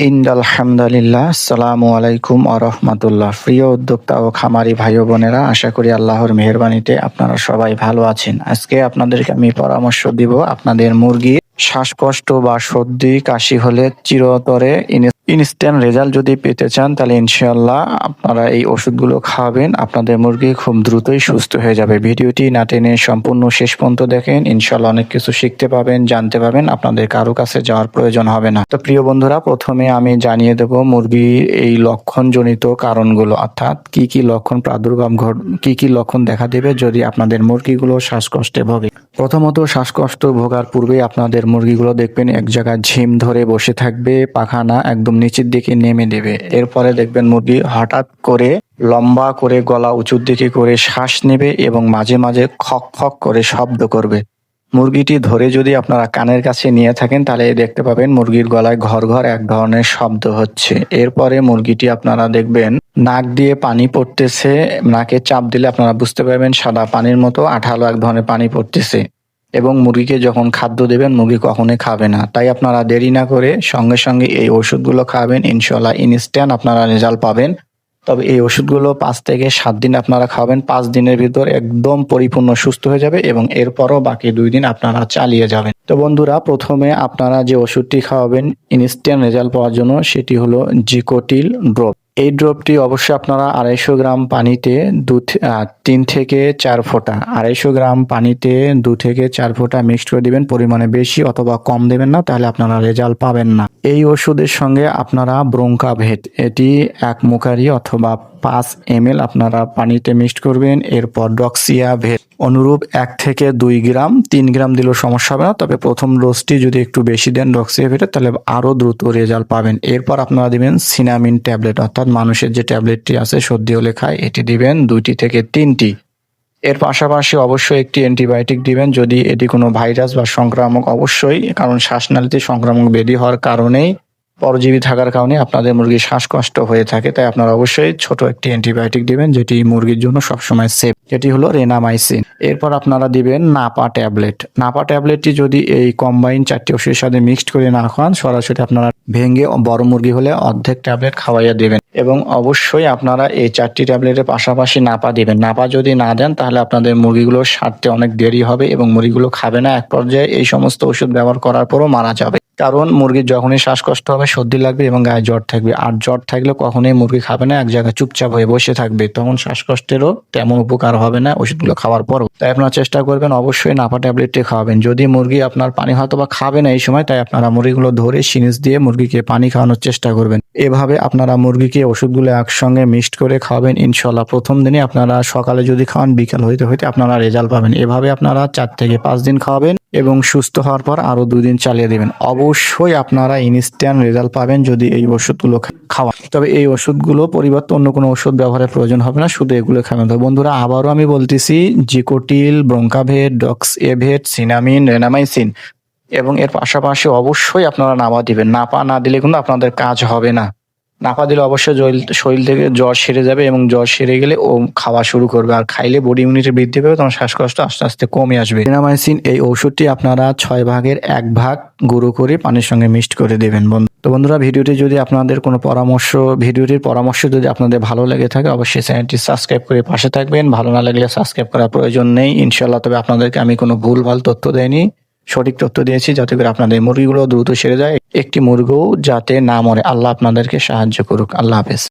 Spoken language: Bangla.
ইন্দাল হামদালিল্লাহ সালামু আলাইকুম আরহামাতুল্লাহ প্রিয় উদ্যোক্তা ও খামারি ভাই বোনেরা, আশা করি আল্লাহর মেহরবানিতে আপনারা সবাই ভালো আছেন। আজকে আপনাদেরকে আমি পরামর্শ দিব আপনাদের মুরগি শ্বাসকষ্ট বা সর্দি, কাশি হলে চিরতরে ইনস্ট্যান্ট রেজাল্ট যদি পেতে চান, তাহলে ইনশাল্লাহ আপনারা এই ওষুধগুলো খাওয়াবেন আপনাদের মুরগি খুব দ্রুতই সুস্থ হয়ে যাবে। ভিডিওটি না টেনে সম্পূর্ণ শেষ পর্যন্ত দেখেন। ইনশাল্লাহ অনেক কিছু শিখতে পাবেন, জানতে পাবেন আপনাদের কারও কাছে যাওয়ার প্রয়োজন হবে না। তো প্রিয় বন্ধুরা, প্রথমে আমি জানিয়ে দেব মুরগির এই লক্ষণজনিত কারণগুলো। অর্থাৎ কি কি লক্ষণ প্রাদুর্ভাব ঘট কি কি লক্ষণ দেখা দেবে যদি আপনাদের মুরগিগুলো শ্বাসকষ্টে ভোগে। প্রথমত, শ্বাসকষ্ট ভোগার পূর্বেই আপনাদের মুরগিগুলো দেখবেন এক জায়গায় ঝিম ধরে বসে থাকবে, পাখানা একদম নিচের দিকে নেমে দেবে। এরপরে দেখবেন মুরগি হঠাৎ করে লম্বা করে গলা উঁচুর দিকে করে শ্বাস নেবে এবং মাঝে মাঝে খক খক করে শব্দ করবে। মুরগিটি ধরে যদি আপনারা কানের কাছে নিয়ে থাকেন, তাহলে দেখতে পাবেন মুরগির গলায় ঘর ঘর এক ধরনের শব্দ হচ্ছে। এরপরে মুরগিটি আপনারা দেখবেন নাক দিয়ে পানি পড়তেছে, নাকে চাপ দিলে আপনারা বুঝতে পারবেন সাদা পানির মতো আঠালো এক ধরনের পানি পড়তেছে। এবং মুরগিকে যখন খাদ্য দেবেন, মুরগি কখনোই খাবে না। তাই আপনারা দেরি না করে সঙ্গে সঙ্গে এই ওষুধগুলো খাবেন। ইনশাল্লাহ ইনস্ট্যান্ট আপনারা রেজাল্ট পাবেন। তবে এই ওষুধগুলো পাঁচ থেকে সাত দিন আপনারা খাবেন। পাঁচ দিনের ভিতর একদম পরিপূর্ণ সুস্থ হয়ে যাবে এবং এরপরও বাকি দুই দিন আপনারা চালিয়ে যাবেন। তো বন্ধুরা, প্রথমে আপনারা যে ওষুধটি খাওয়াবেন, ইনস্ট্যান্ট রেজাল্ট পাওয়ার জন্য সেটি হলো জিকোটিল ড্রপ। এই ড্রপটি অবশ্যই আপনারা আড়াইশো গ্রাম পানিতে দু তিন থেকে চার ফোঁটা, আড়াইশো গ্রাম পানিতে দু থেকে চার ফোঁটা মিক্সড করে দেবেন। পরিমাণে বেশি অথবা কম দেবেন না, তাহলে আপনারা রেজাল্ট পাবেন না। এই ওষুধের সঙ্গে আপনারা ব্রোঙ্কাভেট এটি এক মুখারি অথবা পাঁচ এম আপনারা পানিতে মিক্সড করবেন, এরপর ডক্সিয়া ভেট অনুরূপ এক থেকে দুই গ্রাম, তিন গ্রাম দিলেও সমস্যা হবে না, তবে প্রথম ডোজটি যদি একটু বেশি দেন ডক্সিয়া ভেটে তাহলে আরও দ্রুত রেজাল্ট পাবেন। এরপর আপনারা দিবেন সিনামিন ট্যাবলেট, অর্থাৎ মানুষের যে ট্যাবলেটটি আছে, সর্দি হলে খায় এটি দিবেন দুইটি থেকে তিনটি। এর পাশাপাশি অবশ্যই একটি অ্যান্টিবায়োটিক দিবেন। যদি এটি কোনো ভাইরাস বা সংক্রামক, অবশ্যই, কারণ শ্বাসনালীতে সংক্রামক বেদি হওয়ার কারণেই পরজীবী থাকার কারণে আপনাদের মুরগির শ্বাসকষ্ট হয়ে থাকে। তাই আপনারা অবশ্যই ছোট একটি অ্যান্টিবায়োটিক দিবেন, যেটি মুরগির জন্য সবসময় সেফ যেটি হলো রেনামাইসিন। এরপর আপনারা দিবেন নাপা ট্যাবলেট। নাপা ট্যাবলেটটি যদি এই কম্বাইন চারটি ওষুধের সাথে মিক্সড করে না খান, সরাসরি আপনারা ভেঙে বড় মুরগি হলে অর্ধেক ট্যাবলেট খাওয়াইয়া দেবেন। এবং অবশ্যই আপনারা এই চারটি ট্যাবলেটের পাশাপাশি নাপা দিবেন। নাপা যদি না দেন, তাহলে আপনাদের মুরগিগুলো সারতে অনেক দেরি হবে এবং মুরগিগুলো খাবে না। এক পর্যায়ে এই সমস্ত ওষুধ ব্যবহার করার পরও মারা যাবে। কারণ মুরগির যখনই শ্বাসকষ্ট হবে, সর্দি লাগবে এবং গায়ে জ্বর থাকবে। আর জ্বর থাকলে কখনোই মুরগি খাবে না, এক জায়গায় চুপচাপ হয়ে বসে থাকবে। তখন শ্বাসকষ্টেরও তেমন উপকার হবে না ওষুধগুলো খাওয়ার পরও। তাই আপনারা চেষ্টা করবেন অবশ্যই নাপা ট্যাবলেটটি খাওয়াবেন। যদি মুরগি আপনার পানি হয়তো বা খাবে না এই সময়, তাই আপনারা মুরগিগুলো ধরে সিনিস দিয়ে মুরগিকে পানি খাওয়ানোর চেষ্টা করবেন। এভাবে আপনারা মুরগিকে ওষুধগুলো একসঙ্গে মিক্সড করে খাওয়াবেন, ইনশাল্লাহ। প্রথম দিনে আপনারা সকালে যদি খাওয়ান বিকাল হইতে হইতে আপনারা রেজাল্ট পাবেন। এভাবে আপনারা চার থেকে পাঁচ দিন খাওয়াবেন এবং সুস্থ হওয়ার পর আরও দুই দিন চালিয়ে দেবেন। অবশ্যই আপনারা ইনস্ট্যান্ট রেজাল্ট পাবেন যদি এই ওষুধগুলো খাওয়ান। তবে এই ওষুধগুলো পরিবর্তে অন্য কোনো ওষুধ ব্যবহারের প্রয়োজন হবে না, শুধু এগুলো খাবেন। তো বন্ধুরা, আবারও আমি বলতেছি, জিকোটিল ব্রঙ্কাভেট ডক্স এভেট সিনামিন, রেনামাইসিন। এবং এর পাশাপাশি অবশ্যই আপনারা নাপা দিবেন। নাপা না দিলে কিন্তু আপনাদের কাজ হবে না। নাপা দিলে অবশ্যই শরীর থেকে জ্বর সেরে যাবে এবং জ্বর সেরে গেলে ও খাওয়া শুরু করবে। আর খাইলে বডি ইমিউনিটি বৃদ্ধি পাবে, তখন শ্বাসকষ্ট আস্তে আস্তে কমে আসবে। রিনামাইসিন এই ওষুধটি আপনারা ছয় ভাগের এক ভাগ গুঁড়ো করে পানির সঙ্গে মিক্সড করে দেবেন বন্ধু। তো বন্ধুরা, ভিডিওটি যদি আপনাদের কোনো পরামর্শ, ভিডিওটির পরামর্শ যদি আপনাদের ভালো লেগে থাকে, অবশ্যই চ্যানেলটি সাবস্ক্রাইব করে পাশে থাকবেন। ভালো না লাগলে সাবস্ক্রাইব করার প্রয়োজন নেই। ইনশাল্লাহ তবে আপনাদেরকে আমি কোনো ভুল ভালো তথ্য দেয়নি সঠিক তথ্য দিয়েছি যাতে করে আপনাদের মুরগিগুলো দ্রুত সেরে যায়। একটি মুরগিও যাতে না মরে। আল্লাহ আপনাদেরকে সাহায্য করুক। আল্লাহ হাফেজ।